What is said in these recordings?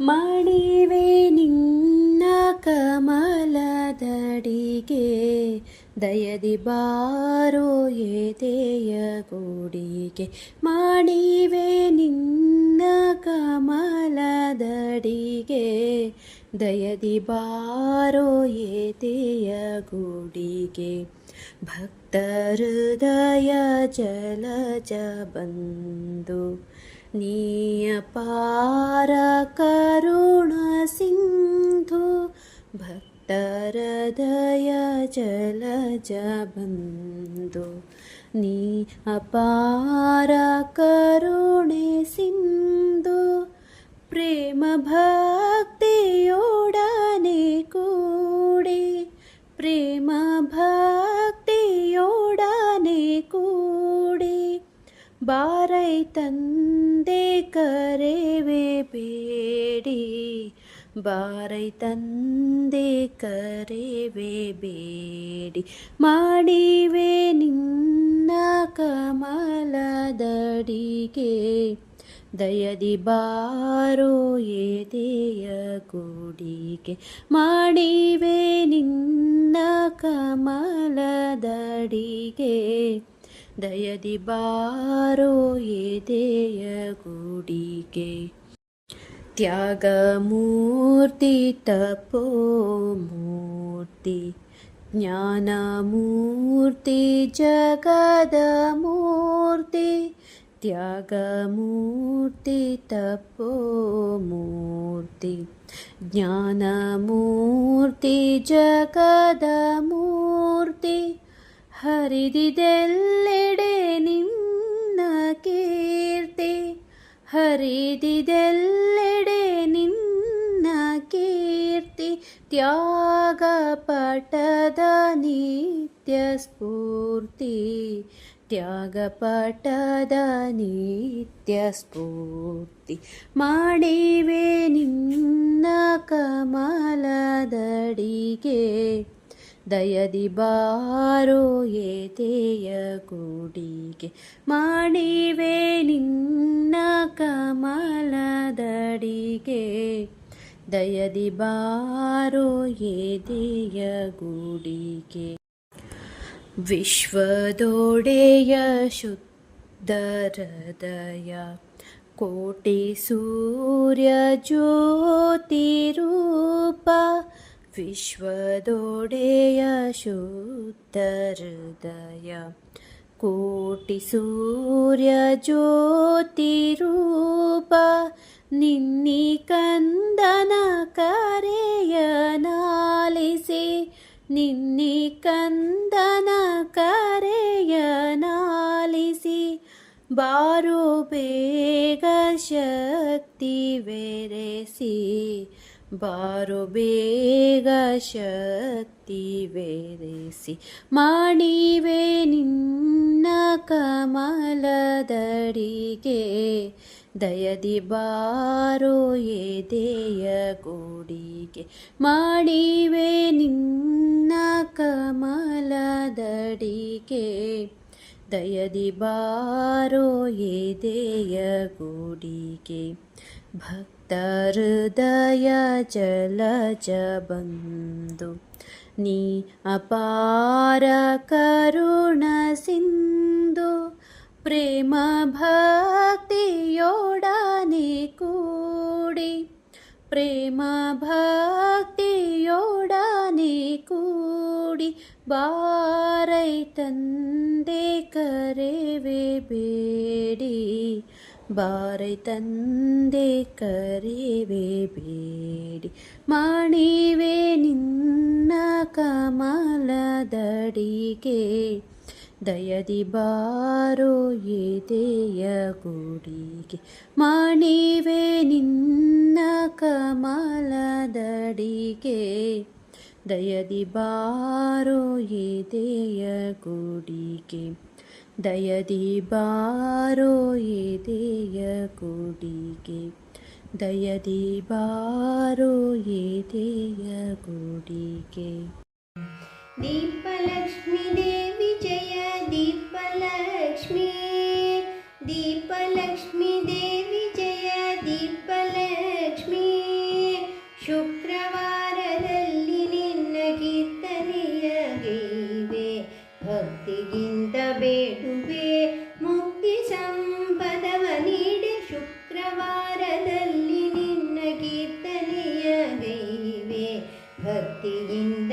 ಮಾಡಿವೆ ನಿನ್ನ ಕಮಲದಡಿಗೆ. ದಯದಿ ಬಾರೋ ಎದೆಯ ಗುಡಿಗೆ. ಮಾಡಿವೆ ನಿನ್ನ ಕಮಲದಡಿಗೆ. ದಯದಿ ಬಾರೋ ಎದೆಯ ಗುಡಿಗೆ. ಭಕ್ತಹೃದಯ ಜಲಜ ಬಂದು నీ అపార కరుణ సింధు భక్త హృదయ జల జబంధు నీ అపార కరుణే సింధు ప్రేమ భక్తియోడనే కూడి ప్రేమ భక్తియోడనే కూడి బారై తన్ ಕರೆವೆ ಬೇಡಿ. ಬಾರೈ ತಂದೆ ಕರೆವೆ ಬೇಡಿ. ಮಾಡಿವೆ ನಿನ್ನ ಕಮಲದಡಿಗೆ. ದಯದಿ ಬಾರೋ ಎದೆಯ ಗುಡಿಗೆ. ಮಾಡಿವೆ ನಿನ್ನ ಕಮಲದಡಿಗೆ. ದಯದಿ ಬಾರೋ ಎದೆಯ ಗುಡಿಗೆ ತ್ಯಾಗಮೂರ್ತಿ ತಪೋ ಮೂರ್ತಿ ಜ್ಞಾನಮೂರ್ತಿ ಜಗದ ಮೂರ್ತಿ ತ್ಯಾಗಮೂರ್ತಿ ತಪೋ ಹರಿದಿದೆಲ್ಲೆಡೆ ನಿನ್ನ ಕೀರ್ತಿ. ಹರಿದಿದೆಲ್ಲೆಡೆ ನಿನ್ನ ಕೀರ್ತಿ. ತ್ಯಾಗ ಪಟದ ನಿತ್ಯ ಸ್ಫೂರ್ತಿ. ತ್ಯಾಗ ಪಟದ ನಿತ್ಯ ಸ್ಫೂರ್ತಿ. ಮಾಡಿವೆ ನಿನ್ನ ಕಮಲದಡಿಗೆ. ದಯದಿ ಬಾರೋ ಎದೆಯ ಕೂಡಿಗೆ ಮಾಡಿವೆ ನಿನ್ನ ಕಮಲದಡಿಗೆ. ದಯದಿ ಬಾರೋ ಎದೆಯ ಗೂಡಿಗೆ ವಿಶ್ವದೋಡೆಯ ಶುದ್ಧ ಹೃದಯ, ಕೋಟಿ ಸೂರ್ಯ ಜ್ಯೋತಿ विश्वदोडेयशुद्ध हृदय कोटि सूर्य ज्योतिरूपा निन करे यन्दनकरे यनालसि बारु बेगशक्ति वेरेसि ಬಾರೋ ಬೇಗ ಶಕ್ತಿ ಬೆರೆಸಿ ಮಾಡಿವೆ ನಿನ್ನ ಕಮಲದಡಿಗೆ. ದಯದಿ ಬಾರೋ ಎದೆಯ ಗೋಡಿಗೆ ಮಾಡಿವೆ ನಿನ್ನ ಕಮಲದಡಿಗೆ. ದಯದಿ ಬಾರೋ ಎದೆಯ ಗೋಡಿಗೆ. ಭಕ್ತಹೃದಯ हृदय चलचबन्धु नि अपारकरुणसिन्धु प्रेमभक्तियो कूडि। प्रेम भक्तियोडानि कूडि बारैतन्दे बेडी। ಬಾರೈ ತಂದೆ ಕರೆವೆ ಬೇಡಿ ಮಾಡಿವೆ ನಿನ್ನ ಕಮಲದಡಿಗೆ. ದಯದಿ ಬಾರೋ ಎದೆಯ ಗುಡಿಗೆ ಮಾಡಿವೆ ನಿನ್ನ ಕಮಲದಡಿಗೆ. ದಯದಿ ಬಾರೋ ಎದೆಯ ಗುಡಿಗೆ. ದಯದಿ ಬಾರೋ ಎದೆಯ ಗುಡಿಗೆ ದಯದಿ ಬಾರೋ ಎದೆಯ ಗುಡಿಗೆ ದೀಪಲಕ್ಷ್ಮಿ 因。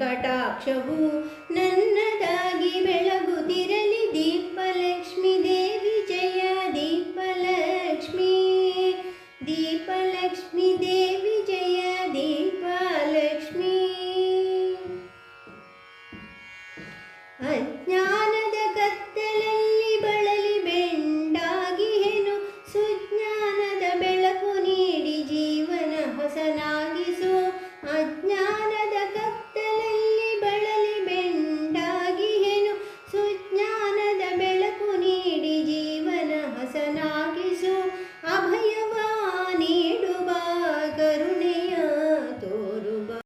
ಕಟಾಕ್ಷವು